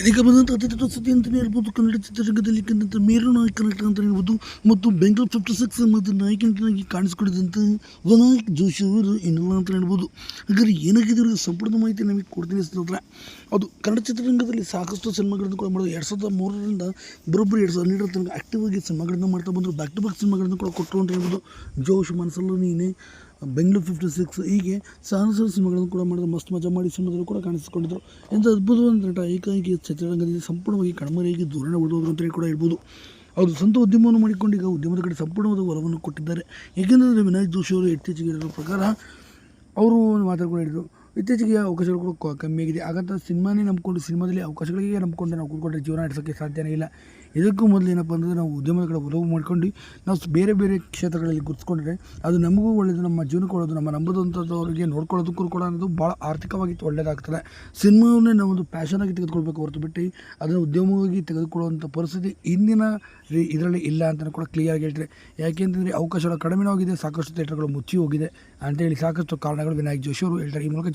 ಇದೀಗ ಬಂದಂಥ ಅತ್ಯಂತ ಸುದ್ದಿ ಅಂತಲೇ ಹೇಳ್ಬೋದು. ಕನ್ನಡ ಚಿತ್ರರಂಗದಲ್ಲಿ ಕಂಡಂಥ ಮೇರು ನಾಯಕ ನಟ ಅಂತ ಹೇಳ್ಬೋದು. ಮತ್ತು ಬೆಂಗಳೂರು ಫಿಫ್ಟಿ ಸಿಕ್ಸ್ ಮತ್ತು ನಾಯಕ ನಟನಾಗಿ ಕಾಣಿಸ್ಕೊಂಡಿದ್ದಂಥ ವಿನಾಯಕ್ ಜೋಶಿ ಅವರು ಇನ್ನಿಲ್ಲ ಅಂತ ಹೇಳ್ಬೋದು. ಹಾಗಾದ್ರೆ ಏನಾಗಿದೆ ಅವರಿಗೆ ಸಂಪೂರ್ಣ ಮಾಹಿತಿ ನಮಗೆ ಕೊಡ್ತೀನಿ ಸ್ನೇಹಿತರೆ. ಅದು ಕನ್ನಡ ಚಿತ್ರರಂಗದಲ್ಲಿ ಸಾಕಷ್ಟು ಸಿನಿಮಾಗಳನ್ನು ಕೂಡ ಮಾಡೋದು ಎರಡು ಸಾವಿರದ ಮೂರರಿಂದ ಬರೋಬ್ಬರಿ ಎರಡು ಸಾವಿರದ ಹನ್ನೆರಡರ ತನಕ ಆ್ಯಕ್ಟಿವ್ ಆಗಿ ಸಿನಿಮಾಗಳನ್ನು ಮಾಡ್ತಾ ಬಂದರು. ಬ್ಯಾಕ್ ಟು ಬ್ಯಾಕ್ ಸಿನಿಮಾಗಳನ್ನು ಕೂಡ ಕೊಟ್ಟರು ಅಂತ ಹೇಳ್ಬೋದು. ಜೋಶ್ ಮನಸ್ಸಲ್ಲೂ ನೀನೆ. ಬೆಂಗಳೂರು ಫಿಫ್ಟಿ ಸಿಕ್ಸ್ ಹೀಗೆ ಸಾಹಸ ಸಿನಿಮಾಗಳನ್ನು ಕೂಡ ಮಾಡಿದ್ರು, ಮಸ್ತ್ ಮಜಾ ಮಾಡಿ ಸಿನಿಮಾದಲ್ಲೂ ಕೂಡ ಕಾಣಿಸಿಕೊಂಡಿದ್ರು. ಎಂಥ ಅದ್ಭುತವಾದ ನಟ ಏಕಾಏಕಿ ಚಿತ್ರರಂಗದಲ್ಲಿ ಸಂಪೂರ್ಣವಾಗಿ ಕಣ್ಮರೆಯಾಗಿ ದೂರನೇ ಉಳಿದೋದ್ರು ಅಂತಲೇ ಕೂಡ ಹೇಳ್ಬೋದು. ಅವರು ಸ್ವಂತ ಉದ್ಯಮವನ್ನು ಮಾಡಿಕೊಂಡು ಈಗ ಉದ್ಯಮದ ಕಡೆ ಸಂಪೂರ್ಣವಾದ ಒಲವನ್ನು ಕೊಟ್ಟಿದ್ದಾರೆ. ಏಕೆಂದರೆ ವಿನಾಯಕ್ ಜೋಶಿ ಅವರು ಇತ್ತೀಚೆಗೆ ಹೇಳಿರೋ ಪ್ರಕಾರ ಅವರು ಮಾತನ್ನು ಕೂಡ ಹೇಳಿದರು. ಇತ್ತೀಚೆಗೆ ಅವಕಾಶಗಳು ಕೂಡ ಕಮ್ಮಿಯಾಗಿದೆ ಹಾಗಂತ ಸಿನಿಮಾನೇ ನಂಬಿಕೊಂಡು, ಸಿನಿಮಾದಲ್ಲಿ ಅವಕಾಶಗಳಿಗೆ ನಂಬಿಕೊಂಡು ನಾವು ಕೂತ್ಕೊಂಡ್ರೆ ಜೀವನ ನಡೆಸೋಕ್ಕೆ ಸಾಧ್ಯನೇ ಇಲ್ಲ. ಇದಕ್ಕೂ ಮೊದಲು ಏನಪ್ಪ ಅಂದರೆ ನಾವು ಉದ್ಯಮದ ಕಡೆ ಒಲವು ಮಾಡ್ಕೊಂಡು ನಾವು ಬೇರೆ ಬೇರೆ ಕ್ಷೇತ್ರಗಳಲ್ಲಿ ಗುರುತಿಸ್ಕೊಂಡ್ರೆ ಅದು ನಮಗೂ ಒಳ್ಳೆಯದು ನಮ್ಮ ಜೀವನಕ್ಕೆ ಒಳ್ಳೆಯದು ನಮ್ಮ ನಂಬದಂಥದ್ದವರಿಗೆ ನೋಡ್ಕೊಳ್ಳೋದಕ್ಕೂ ಕೂಡ ಅನ್ನೋದು ಭಾಳ ಆರ್ಥಿಕವಾಗಿ ಒಳ್ಳೆಯದಾಗ್ತದೆ ಸಿನಿಮಾವನ್ನೇ ನಾವೊಂದು ಪ್ಯಾಷನಾಗಿ ತೆಗೆದುಕೊಳ್ಬೇಕು ಹೊರತು ಬಿಟ್ಟು ಅದನ್ನು ಉದ್ಯಮವಾಗಿ ತೆಗೆದುಕೊಳ್ಳುವಂಥ ಪರಿಸ್ಥಿತಿ ಇಂದಿನ ಇದರಲ್ಲಿ ಇಲ್ಲ ಅಂತಲೂ ಕೂಡ ಕ್ಲಿಯರಾಗಿ ಹೇಳ್ತಾರೆ. ಯಾಕೆಂತಂದರೆ ಅವಕಾಶಗಳು ಕಡಿಮೆ ಆಗಿದೆ, ಸಾಕಷ್ಟು ಥಿಯೇಟರ್ಗಳು ಮುಚ್ಚಿ ಹೋಗಿದೆ ಅಂತೇಳಿ ಸಾಕಷ್ಟು ಕಾರಣಗಳು ವಿನಾಯಕ್ ಜೋಶಿ ಅವರು ಹೇಳ್ತಾರೆ. ಈ ಮೂಲಕ